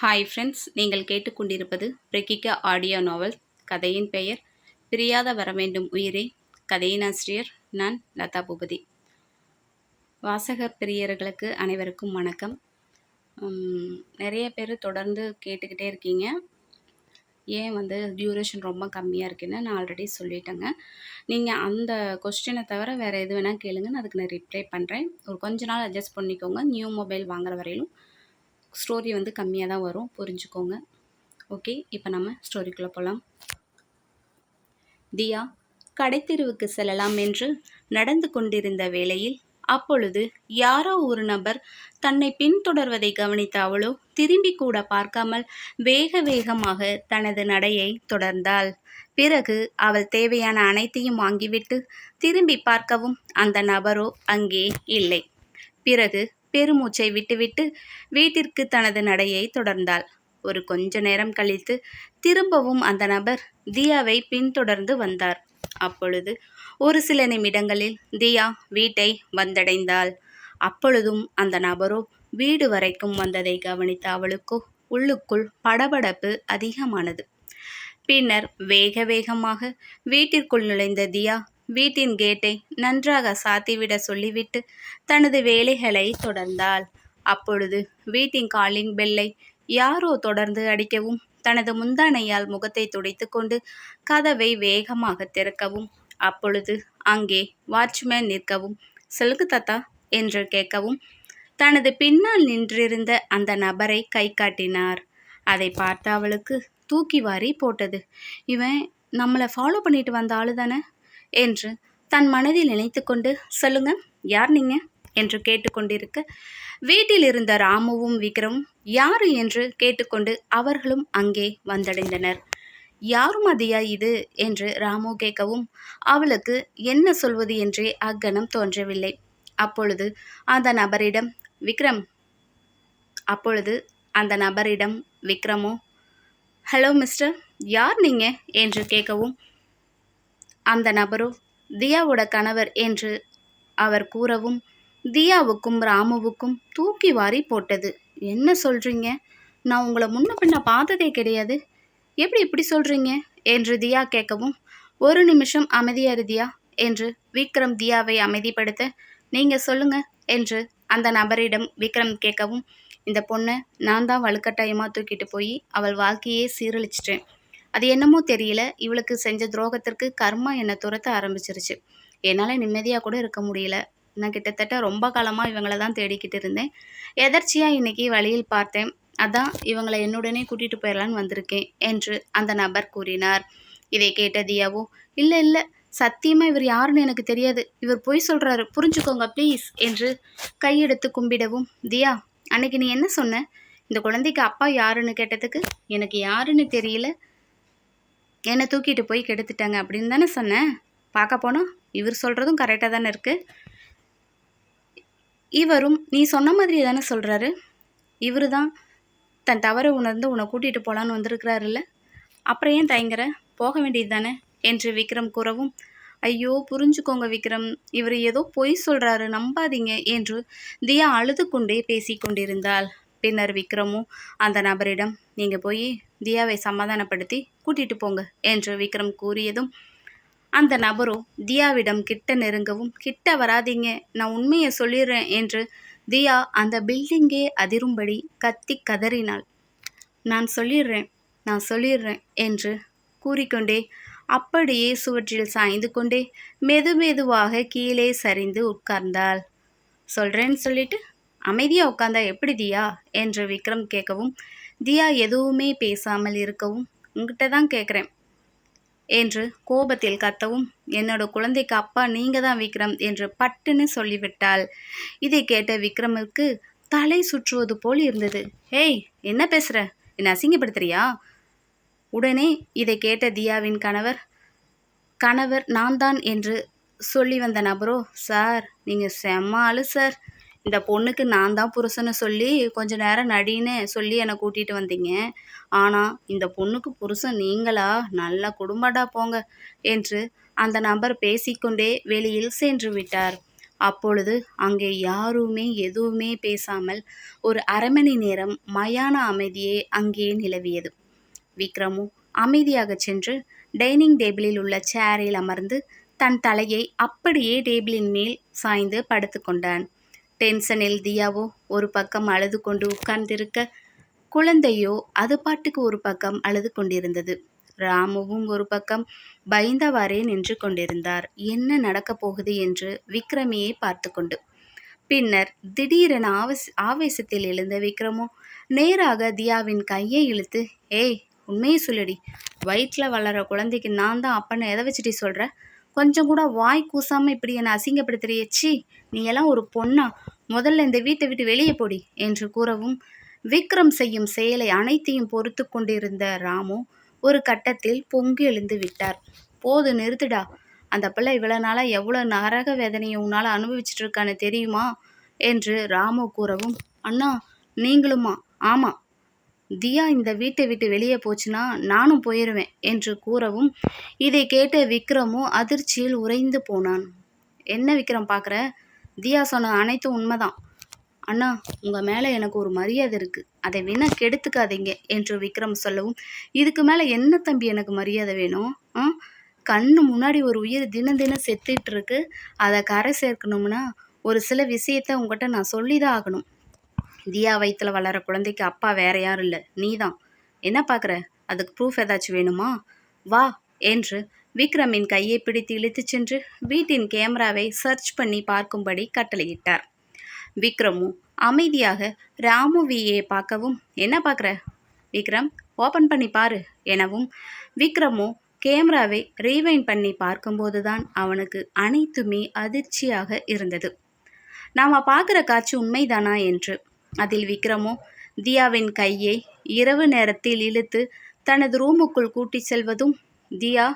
Hi friends நீங்கள் கேட்டுக்கொண்டிருப்பது பிரகிகா audio நாவல் கதையின் பெயர் பிரியாத வர வேண்டும் உயிரே. கதையின் ஆசிரியர் நான் லதா பூபதி. வாசகர் பிரியர்களுக்கு அனைவருக்கும் வணக்கம். நிறைய பேர் தொடர்ந்து கேட்டுக்கிட்டே இருக்கீங்க. ஏன் வந்து டியூரேஷன் ரொம்ப கம்மியாக இருக்குன்னு நான் ஆல்ரெடி சொல்லிட்டேங்க. நீங்கள் அந்த கொஸ்டினை தவிர வேறு எது வேணால் கேளுங்க நான் அதுக்கு நான் ரிப்ளை பண்ணுறேன் ஒரு கொஞ்ச நாள் அட்ஜஸ்ட் பண்ணிக்கோங்க. நியூ மொபைல் வாங்குற வரையிலும் ஸ்டோரி வந்து கம்மியாக தான் வரும். புரிஞ்சுக்கோங்க. ஓகே இப்போ நம்ம ஸ்டோரிக்குள்ளே போகலாம் தியா கடைத்தெருவுக்கு செல்லலாம் என்று நடந்து கொண்டிருந்த வேளையில் அப்பொழுது யாரோ ஒரு நபர் தன்னை பின்தொடர்வதை கவனித்த அவளோ திரும்பி கூட பார்க்காமல் வேக வேகமாக தனது நடையை தொடர்ந்தாள். பிறகு அவள் தேவையான அனைத்தையும் வாங்கிவிட்டு திரும்பி பார்க்கவும் அந்த நபரோ அங்கே இல்லை. பிறகு பெருமூச்சை விட்டுவிட்டு வீட்டிற்கு தனது நடையை தொடர்ந்தாள். ஒரு கொஞ்ச நேரம் கழித்து திரும்பவும் அந்த நபர் தியாவை பின்தொடர்ந்து வந்தார். அப்பொழுது ஒரு சில நிமிடங்களில் தியா வீட்டை வந்தடைந்தாள். அப்பொழுதும் அந்த நபரோ வீடு வரைக்கும் வந்ததை கவனித்த அவளுக்கோ உள்ளுக்குள் படபடப்பு அதிகமானது. பின்னர் வேக வேகமாக வீட்டிற்குள் நுழைந்த தியா வீட்டின் கேட்டை நன்றாக சாத்திவிட சொல்லிவிட்டு தனது வேலைகளை தொடர்ந்தாள். அப்பொழுது வீட்டின் காலிங் பெல்லை யாரோ தொடர்ந்து அடிக்கவும் தனது முந்தானையால் முகத்தை துடைத்துக்கொண்டு கதவை வேகமாக திறக்கவும் அப்பொழுது அங்கே வாட்ச்மேன் நிற்கவும் செலுக்கு தத்தா என்று கேட்கவும் தனது பின்னால் நின்றிருந்த அந்த நபரை கை காட்டினார். அதை பார்த்த அவளுக்கு தூக்கி வாரி போட்டது. இவன் நம்மளை ஃபாலோ பண்ணிட்டு வந்த ஆளு தானே என்று தன் மனதில் நினைத்துக்கொண்டு சொல்லுங்க யார் நீங்க? என்று கேட்டுக்கொண்டிருக்க வீட்டில் இருந்த ராமுவும் விக்ரமும் யாரு? என்று கேட்டுக்கொண்டு அவர்களும் அங்கே வந்தடைந்தனர். யாரும் அதியா இது? என்று ராமு கேட்கவும் அவளுக்கு என்ன சொல்வது? என்றே அக்கணம் தோன்றவில்லை. அப்பொழுது அந்த நபரிடம் விக்ரம் அப்பொழுது அந்த நபரிடம் விக்ரமோ ஹலோ மிஸ்டர் யார் நீங்க? என்று கேட்கவும் அந்த நபரோ தியாவோட கணவர் என்று அவர் கூறவும் தியாவுக்கும் ராமுவுக்கும் தூக்கி வாரி போட்டது. என்ன சொல்கிறீங்க நான் உங்களை முன்ன பின்ன பார்த்ததே கிடையாது. எப்படி இப்படி சொல்கிறீங்க என்று தியா கேட்கவும் ஒரு நிமிஷம் அமைதியா தியா என்று விக்ரம் தியாவை அமைதிப்படுத்த நீங்கள் சொல்லுங்க என்று அந்த நபரிடம் விக்ரம் கேட்கவும் இந்த பொண்ணை நான் தான் வலுக்கட்டாயமாக தூக்கிட்டு போய் அவள் வாழ்க்கையே சீரழிச்சிட்டேன். அது என்னமோ தெரியல. இவளுக்கு செஞ்ச துரோகத்திற்கு கர்மா என்னை துரத்த ஆரம்பிச்சிருச்சு. என்னால் நிம்மதியாக கூட இருக்க முடியல. நான் கிட்டத்தட்ட ரொம்ப காலமாக இவங்களை தான் தேடிக்கிட்டு இருந்தேன். எதர்ச்சியாக இன்னைக்கு வழியில் பார்த்தேன். அதான் இவங்களை என்னுடனே கூட்டிகிட்டு போயிடலான்னு வந்திருக்கேன் என்று அந்த நபர் கூறினார். இதை கேட்ட தியாவோ இல்லை இல்லை. சத்தியமாக இவர் யாருன்னு எனக்கு தெரியாது. இவர் பொய் சொல்கிறாரு புரிஞ்சுக்கோங்க ப்ளீஸ் என்று கையெடுத்து கும்பிடவும் தியா அன்னைக்கு நீ என்ன சொன்ன? இந்த குழந்தைக்கு அப்பா யாருன்னு கேட்டதுக்கு? எனக்கு யாருன்னு தெரியல. என்னை தூக்கிட்டு போய் கெடுத்துட்டாங்க அப்படின்னு தானே சொன்னேன். பார்க்க போனால் இவர் சொல்கிறதும் கரெக்டாக தானே இருக்குது இவரும் நீ சொன்ன மாதிரி தானே சொல்கிறாரு இவர் தான் தன் தவறை உணர்ந்து உன்னை கூட்டிகிட்டு போகலான்னு வந்திருக்கிறாருல்ல. அப்புறம் ஏன் தயங்குற? போக வேண்டியது தானே என்று விக்ரம் கூறவும் ஐயோ புரிஞ்சுக்கோங்க விக்ரம். இவர் ஏதோ பொய் சொல்கிறாரு நம்பாதீங்க என்று தியா அழுது கொண்டே பேசி கொண்டிருந்தாள். பின்னர் விக்ரமும் அந்த நபரிடம் நீங்கள் போய் தியாவை சமாதானப்படுத்தி கூட்டிகிட்டு போங்க என்று விக்ரம் கூறியதும் அந்த நபரும் தியாவிடம் கிட்ட நெருங்கவும் கிட்ட வராதீங்க நான் உண்மையை சொல்லிடுறேன் என்று தியா அந்த பில்டிங்கே அதிரும்படி கத்தி கதறினாள். நான் சொல்லிடுறேன் நான் சொல்லிடுறேன் என்று கூறிக்கொண்டே அப்படியே சுவற்றில் சாய்ந்து கொண்டே மெது மெதுவாக கீழே சரிந்து உட்கார்ந்தாள். சொல்கிறேன்னு சொல்லிட்டு அமைதியாக உட்காந்தா எப்படி தியா? என்று விக்ரம் கேட்கவும் தியா எதுவுமே பேசாமல் இருக்கவும் உங்ககிட்ட தான் கேட்குறேன் என்று கோபத்தில் கத்தவும் என்னோட குழந்தைக்கு அப்பா நீங்கள் தான் விக்ரம் என்று பட்டுன்னு சொல்லிவிட்டாள். இதை கேட்ட விக்ரமுக்கு தலை சுற்றுவது போல் இருந்தது. ஹேய் என்ன பேசுகிற என்ன அசிங்கப்படுத்துறியா? உடனே இதை கேட்ட தியாவின் கணவர் கணவர் நான் தான் என்று சொல்லி வந்த நபரோ சார் நீங்கள் செம்ம ஆளு சார். இந்த பொண்ணுக்கு நான் தான் புருஷன்னு சொல்லி கொஞ்ச நேரம் நடின்னு சொல்லி என்னை கூட்டிகிட்டு வந்தீங்க. ஆனால் இந்த பொண்ணுக்கு புருஷன் நீங்களா? நல்ல குடும்படா போங்க என்று அந்த நபர் பேசிக்கொண்டே வெளியில் சென்று விட்டார். அப்பொழுது அங்கே யாருமே எதுவுமே பேசாமல் ஒரு அரை மணி நேரம் மயான அமைதியே அங்கே நிலவியது. விக்ரமு அமைதியாக சென்று டைனிங் டேபிளில் உள்ள சேரில் அமர்ந்து தன் தலையை அப்படியே டேபிளின் மேல் சாய்ந்து படுத்துக்கொண்டான். டென்ஷனில் தியாவோ ஒரு பக்கம் அழுது கொண்டு உட்கார்ந்திருக்க குழந்தையோ அது பாட்டுக்கு ஒரு பக்கம் அழுது கொண்டிருந்தது. ராமுவும் ஒரு பக்கம் பயந்தவாறே நின்று கொண்டிருந்தார். என்ன நடக்கப் போகுது என்று விக்ரமியை பார்த்து கொண்டு. பின்னர் திடீரென ஆவேச ஆவேசத்தில் எழுந்த விக்ரமோ நேராக தியாவின் கையை இழுத்து ஏய் உண்மையை சொல்லுடி. வயிற்றில் வளர குழந்தைக்கு நான் தான் அப்பன்னு எதை வச்சுட்டு சொல்கிறேன் கொஞ்சம் கூட வாய் கூசாமல் இப்படி என்னை அசிங்கப்படுத்துறியே சி நீ எல்லாம் ஒரு பொண்ணா? முதல்ல இந்த வீட்டை விட்டு வெளியே போடி என்று கூறவும் விக்ரம் செய்யும் செயலை அனைத்தையும் பொறுத்து கொண்டிருந்த ராமு ஒரு கட்டத்தில் பொங்கி எழுந்து விட்டார். போது நிறுத்துடா அந்த பிள்ளை இவ்வளோ நாளாக எவ்வளோ நரக வேதனையை உன்னால் அனுபவிச்சுட்டு இருக்கான்னு தெரியுமா? என்று ராமு கூறவும் அண்ணா நீங்களுமா? ஆமாம் தியா இந்த வீட்டை விட்டு வெளியே போச்சுன்னா நானும் போயிடுவேன் என்று கூறவும் இதை கேட்ட விக்ரமும் அதிர்ச்சியில் உறைந்து போனான். என்ன விக்ரம் பார்க்குற தியா சொன்ன அனைத்தும் உண்மைதான். அண்ணா உங்கள் மேலே எனக்கு ஒரு மரியாதை இருக்குது அதை வேணா கெடுத்துக்காதீங்க என்று விக்ரம் சொல்லவும் இதுக்கு மேலே என்ன தம்பி எனக்கு மரியாதை வேணும்? ஆ? கண்ணு முன்னாடி ஒரு உயிர் தினம் தினம் செத்துட்டு இருக்கு. அதை கரை சேர்க்கணும்னா ஒரு சில விஷயத்த உங்ககிட்ட நான் சொல்லி தான் ஆகணும். தியா வயிற்றுல வளர குழந்தைக்கு அப்பா வேற யாரும் இல்லை. நீ தான் என்ன பார்க்குற அதுக்கு ப்ரூஃப் ஏதாச்சும் வேணுமா? வா என்று விக்ரமின் கையை பிடித்து இழுத்துச் சென்று வீட்டின் கேமராவை சர்ச் பண்ணி பார்க்கும்படி கட்டளையிட்டார். விக்ரமும் அமைதியாக ராமுவியை பார்க்கவும் என்ன பார்க்குற விக்ரம் ஓப்பன் பண்ணி பாரு எனவும் விக்ரமோ கேமராவை ரீவைன் பண்ணி பார்க்கும்போது தான் அவனுக்கு அனைத்துமே அதிர்ச்சியாக இருந்தது. நாம் பார்க்குற காட்சி உண்மைதானா? என்று அதில் விக்ரமோ தியாவின் கையை இரவு நேரத்தில் இழுத்து தனது ரூமுக்குள் கூட்டிச் செல்வதும் தியா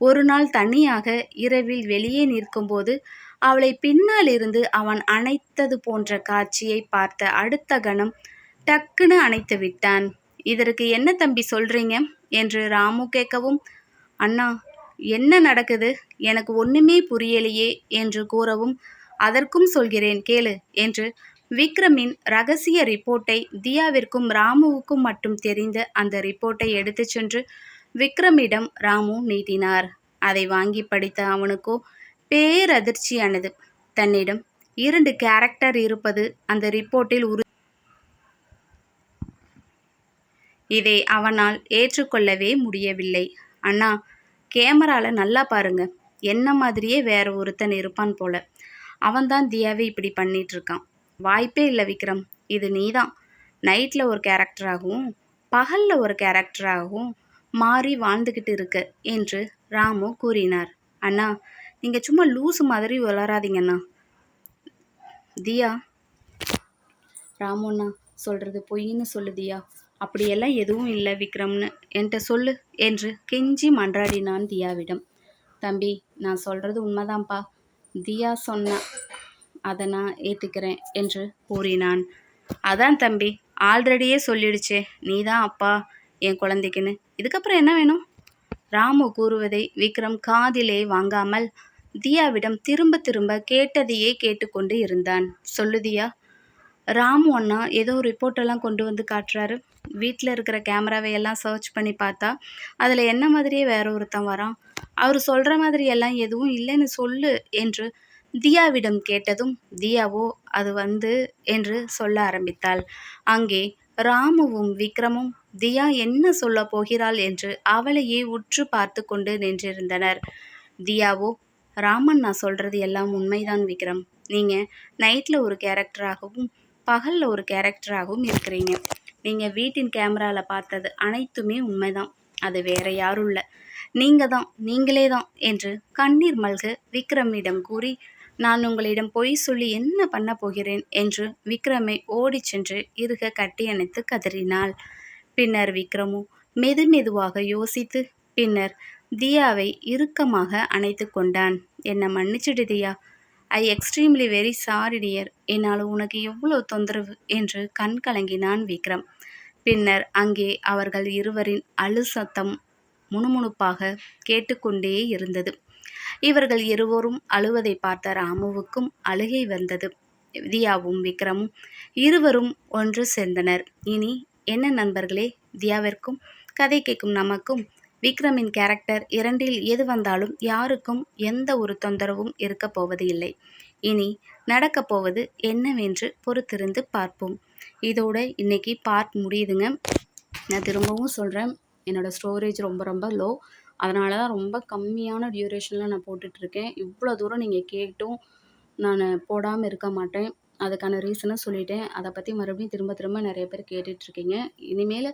ஒரு நாள் தனியாக இரவில் வெளியே நிற்கும்போது அவளை பின்னால் இருந்து அவன் அணைத்தது போன்ற காட்சியை பார்த்த அடுத்த கணம் டக்குன்னு அணைத்து விட்டான். இதற்கு என்ன தம்பி சொல்றீங்க? என்று ராமு கேட்கவும் அண்ணா என்ன நடக்குது? எனக்கு ஒண்ணுமே புரியலையே என்று கூறவும் அதற்கும் சொல்கிறேன் கேளு என்று விக்ரமின் ரகசிய ரிப்போர்ட்டை தியாவிற்கும் ராமுவுக்கும் மட்டும் தெரிந்த அந்த ரிப்போர்ட்டை எடுத்து சென்று விக்ரமிடம் ராமு நீட்டினார். அதை வாங்கி படித்த அவனுக்கோ பேரதிர்ச்சியானது. தன்னிடம் இரண்டு கேரக்டர் இருப்பது அந்த ரிப்போர்ட்டில் உறு இதை அவனால் ஏற்றுக்கொள்ளவே முடியவில்லை. அண்ணா கேமரால நல்லா பாருங்க. என்ன மாதிரியே வேற ஒருத்தன் இருப்பான் போல. அவன்தான் தியாவை இப்படி பண்ணிட்டு இருக்கான். வாய்ப்பே இல்லை விக்ரம். இது நீதான். நைட்டில் ஒரு கேரக்டராகவும் பகலில் ஒரு கேரக்டராகவும் மாறி வாழ்ந்துக்கிட்டு இருக்க என்று ராமு கூறினார். அண்ணா நீங்கள் சும்மா லூஸு மாதிரி வளராதீங்கண்ணா. தியா. ராமுண்ணா சொல்கிறது பொய்ன்னு சொல்லு தியா. அப்படியெல்லாம் எதுவும் இல்லை விக்ரம்னு. என்கிட்ட சொல்லு என்று கெஞ்சி மன்றாடினான் தியாவிடம். தம்பி நான் சொல்கிறது உண்மைதான்ப்பா. தியா சொன்ன அதை நான் ஏற்றுக்கிறேன் என்று கூறினான். அதான் தம்பி ஆல்ரெடியே சொல்லிடுச்சே. நீ தான் அப்பா என் குழந்தைக்குன்னு. இதுக்கப்புறம் என்ன வேணும்? ராமு கூறுவதை விக்ரம் காதிலே வாங்காமல் தியாவிடம் திரும்ப திரும்ப கேட்டதையே கேட்டுக்கொண்டு இருந்தான். சொல்லுதியா ராமு அண்ணா ஏதோ ரிப்போர்ட்டெல்லாம் கொண்டு வந்து காட்டுறாரு. வீட்டில் இருக்கிற கேமராவை எல்லாம் சர்ச் பண்ணி பார்த்தா அதில் என்ன மாதிரியே வேற ஒருத்தன் வரான். அவர் சொல்கிற மாதிரி எல்லாம் எதுவும் இல்லைன்னு சொல்லு என்று தியாவிடம் கேட்டதும் தியாவோ அது வந்து என்று சொல்ல ஆரம்பித்தாள். அங்கே ராமுவும் விக்ரமும் தியா என்ன சொல்ல போகிறாள்? என்று அவளையே உற்று பார்த்து கொண்டு நின்றிருந்தனர். தியாவோ ராமன் நான் சொல்கிறது எல்லாம் உண்மைதான் விக்ரம். நீங்கள் நைட்டில் ஒரு கேரக்டராகவும் பகலில் ஒரு கேரக்டராகவும் இருக்கிறீங்க. நீங்கள் வீட்டின் கேமராவில் பார்த்தது அனைத்துமே உண்மைதான். அது வேற யாரும் இல்லை. நீங்கள் தான் நீங்களே தான் என்று கண்ணீர் மல்க விக்ரமிடம் கூறி நான் உங்களிடம் பொய் சொல்லி என்ன பண்ண போகிறேன்? என்று விக்ரமை ஓடிச் சென்று இருக கட்டியணைத்து கதறினாள். பின்னர் விக்ரமு மெது மெதுவாக யோசித்து பின்னர் தியாவை இறுக்கமாக அணைத்து கொண்டான். என்னை மன்னிச்சிடு Diya. I extremely very sorry dear. என்னால் உனக்கு எவ்வளோ தொந்தரவு? என்று கண் கலங்கினான் விக்ரம். பின்னர் அங்கே அவர்கள் இருவரின் அழு சத்தம் முணுமுணுப்பாக கேட்டுக்கொண்டே இருந்தது. இவர்கள் இருவரும் அழுவதை பார்த்த ராமுவுக்கும் அழுகை வந்தது. தியாவும் விக்ரமும் இருவரும் ஒன்று சேர்ந்தனர். இனி என்ன நண்பர்களே? தியாவிற்கும் கதை கேட்கும் நமக்கும் விக்ரமின் கேரக்டர் இரண்டில் எது வந்தாலும் யாருக்கும் எந்த ஒரு தொந்தரவும் இருக்கப் போவது இல்லை. இனி நடக்கப் போவது என்னவென்று பொறுத்திருந்து பார்ப்போம். இதோட இன்னைக்கு பார்ட் முடியுதுங்க. நான் திரும்பவும் சொல்கிறேன் என்னோடய ஸ்டோரேஜ் ரொம்ப ரொம்ப லோ அதனால தான் ரொம்ப கம்மியான டியூரேஷனில் நான் போட்டுட்ருக்கேன். இவ்வளோ தூரம் நீங்கள் கேட்டும் நான் போடாமல் இருக்க மாட்டேன். அதுக்கான ரீசனும் சொல்லிவிட்டேன் அதை பற்றி மறுபடியும் திரும்ப திரும்ப நிறைய பேர் கேட்டுட்ருக்கீங்க. இனிமேல்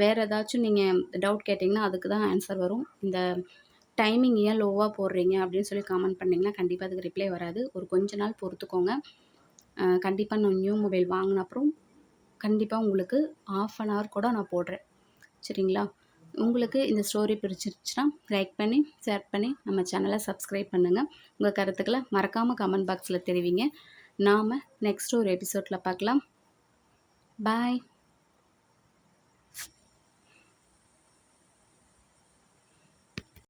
வேறு ஏதாச்சும் நீங்கள் டவுட் கேட்டிங்கன்னா அதுக்கு தான் ஆன்சர் வரும். இந்த டைமிங் ஏன் லோவாக போடுறீங்க அப்படின்னு சொல்லி கமெண்ட் பண்ணிங்கன்னா கண்டிப்பாக அதுக்கு ரிப்ளை வராது. ஒரு கொஞ்ச நாள் பொறுத்துக்கோங்க. கண்டிப்பாக நான் நியூ மொபைல் வாங்கின அப்புறம் கண்டிப்பாக உங்களுக்கு ஆஃப் அன் ஹவர் கூட நான் போடுறேன். சரிங்களா? உங்களுக்கு இந்த ஸ்டோரி பிடிச்சிருச்சுன்னா லைக் பண்ணி ஷேர் பண்ணி நம்ம சேனலை சப்ஸ்கிரைப் பண்ணுங்கள் உங்கள் கருத்துக்களை மறக்காமல் கமெண்ட் பாக்ஸில் தெரிவிங்க. நாம் நெக்ஸ்ட் ஒரு எபிசோடில் பார்க்கலாம். பாய்